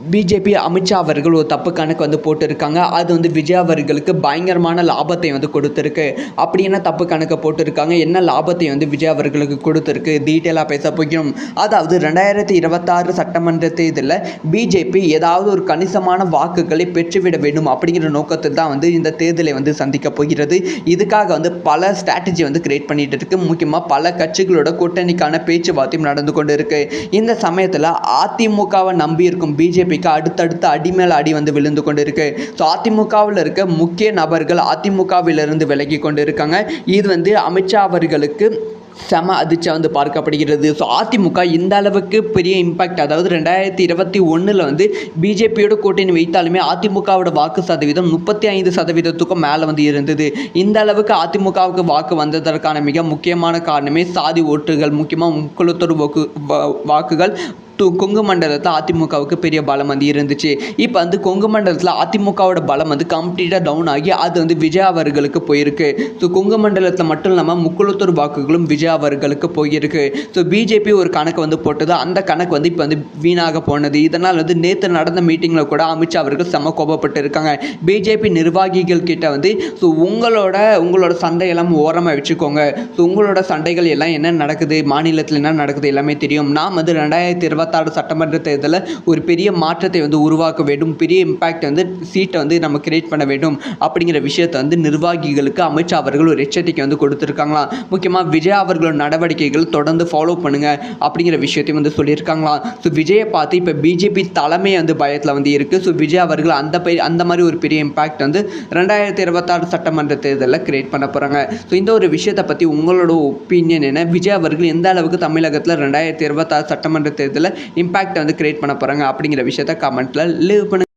BJP Amit Shah அவர்கள் ஒரு தப்பு கணக்கு வந்து போட்டிருக்காங்க. அது வந்து விஜய் அவர்களுக்கு பயங்கரமான லாபத்தை வந்து கொடுத்துருக்கு. அப்படி என்ன தப்பு கணக்கை போட்டிருக்காங்க? என்ன லாபத்தை வந்து விஜய் அவர்களுக்கு கொடுத்துருக்கு? டீட்டெயிலாக பேச போகிறோம். அதாவது ரெண்டாயிரத்தி இருபத்தாறு சட்டமன்ற தேர்தலில் பிஜேபி ஏதாவது ஒரு கணிசமான வாக்குகளை பெற்றுவிட வேண்டும் அப்படிங்கிற நோக்கத்தில் தான் வந்து இந்த தேர்தலை வந்து சந்திக்க போகிறது. இதுக்காக வந்து பல ஸ்ட்ராட்டஜி வந்து கிரியேட் பண்ணிட்டு இருக்கு. முக்கியமாக பல கட்சிகளோட கூட்டணிக்கான பேச்சுவார்த்தையும் நடந்து கொண்டு இருக்கு இந்த சமயத்தில் அதிமுகவை நம்பி இருக்கும் பிஜேபிக்கு அடுத்தடுத்த அடி மேல் அடி வந்து விழுந்து கொண்டு இருக்கு ஸோ அதிமுகவில் இருக்க முக்கிய நபர்கள் அதிமுகவிலிருந்து விலகி கொண்டு இருக்காங்க இது வந்து அமித்ஷா அவர்களுக்கு செம அதிர்ச்சியாக வந்து பார்க்கப்படுகிறது. ஸோ அதிமுக இந்த அளவுக்கு பெரிய இம்பாக்ட் அதாவது ரெண்டாயிரத்தி இருபத்தி ஒன்றில் வந்து பிஜேபியோட கூட்டணி வைத்தாலுமே அதிமுகவோட வாக்கு சதவீதம் முப்பத்தி ஐந்து சதவீதத்துக்கும் மேலே வந்து இருந்தது. இந்த அளவுக்கு அதிமுகவுக்கு வாக்கு வந்ததற்கான மிக முக்கியமான காரணமே சாதி ஓட்டுகள் முக்கியமாக முக்குளத்தோர் வாக்கு வாக்குகள். து கொங்கு மண்டலத்தில் அதிமுகவுக்கு பெரிய பலம் வந்து இருந்துச்சு. இப்போ வந்து கொங்கு மண்டலத்தில் அதிமுகவோட பலம் வந்து கம்ப்ளீட்டாக டவுன் ஆகி அது வந்து விஜய் அவர்களுக்கு போயிருக்கு. ஸோ கொங்கு மண்டலத்தில் மட்டும் இல்லாமல் முக்குளத்தூர் வாக்குகளும் விஜய் அவர்களுக்கு போயிருக்கு. ஸோ பிஜேபி ஒரு கணக்கு வந்து போட்டது. அந்த கணக்கு வந்து இப்போ வந்து வீணாக போனது. இதனால் வந்து நேற்று நடந்த மீட்டிங்கில் கூட அமித்ஷா அவர்கள் செம கோபப்பட்டு இருக்காங்க. பிஜேபி நிர்வாகிகள் கிட்ட வந்து ஸோ உங்களோட உங்களோட சண்டையெல்லாம் ஓரமாக வச்சுக்கோங்க. ஸோ உங்களோட சண்டைகள் எல்லாம் என்ன நடக்குது? மாநிலத்தில் என்ன நடக்குது? எல்லாமே தெரியும். நாம் வந்து ரெண்டாயிரத்தி இருபத்தாறு சட்டமன்ற தேர்தலில் ஒரு பெரிய மாற்றத்தை வந்து உருவாக்க வேண்டும் பெரிய இம்பேக்ட் வந்து சீட்டை வந்து நம்ம கிரியேட் பண்ண வேண்டும் அப்படிங்கிற விஷயத்தை வந்து நிர்வாகிகளுக்கு அமித்ஷா அவர்கள் ஒரு எச்சரிக்கை வந்து கொடுத்துருக்காங்களாம் முக்கியமாக விஜய் அவர்களோட நடவடிக்கைகள் தொடர்ந்து ஃபாலோ பண்ணுங்க அப்படிங்கிற விஷயத்தையும் வந்து சொல்லியிருக்காங்களாம் ஸோ விஜயை பார்த்து இப்போ பிஜேபி தலைமை வந்து பயத்தில் வந்து இருக்குது ஸோ விஜய் அவர்கள் அந்த பெ அந்த மாதிரி ஒரு பெரிய இம்பேக்ட் வந்து ரெண்டாயிரத்தி இருபத்தாறு சட்டமன்ற தேர்தலில் கிரியேட் பண்ண போகிறாங்க ஸோ இந்த ஒரு விஷயத்தை பற்றி உங்களோட ஒப்பீனியன் என்ன? விஜய் அவர்கள் எந்த அளவுக்கு தமிழகத்தில் ரெண்டாயிரத்தி இருபத்தாறு சட்டமன்ற தேர்தலில் இம்பேக்ட் வந்து கிரியேட் பண்ண போகிறாங்க அப்படிங்கிற விஷயத்த கமெண்ட்டில் லீவ் பண்ணுங்கள்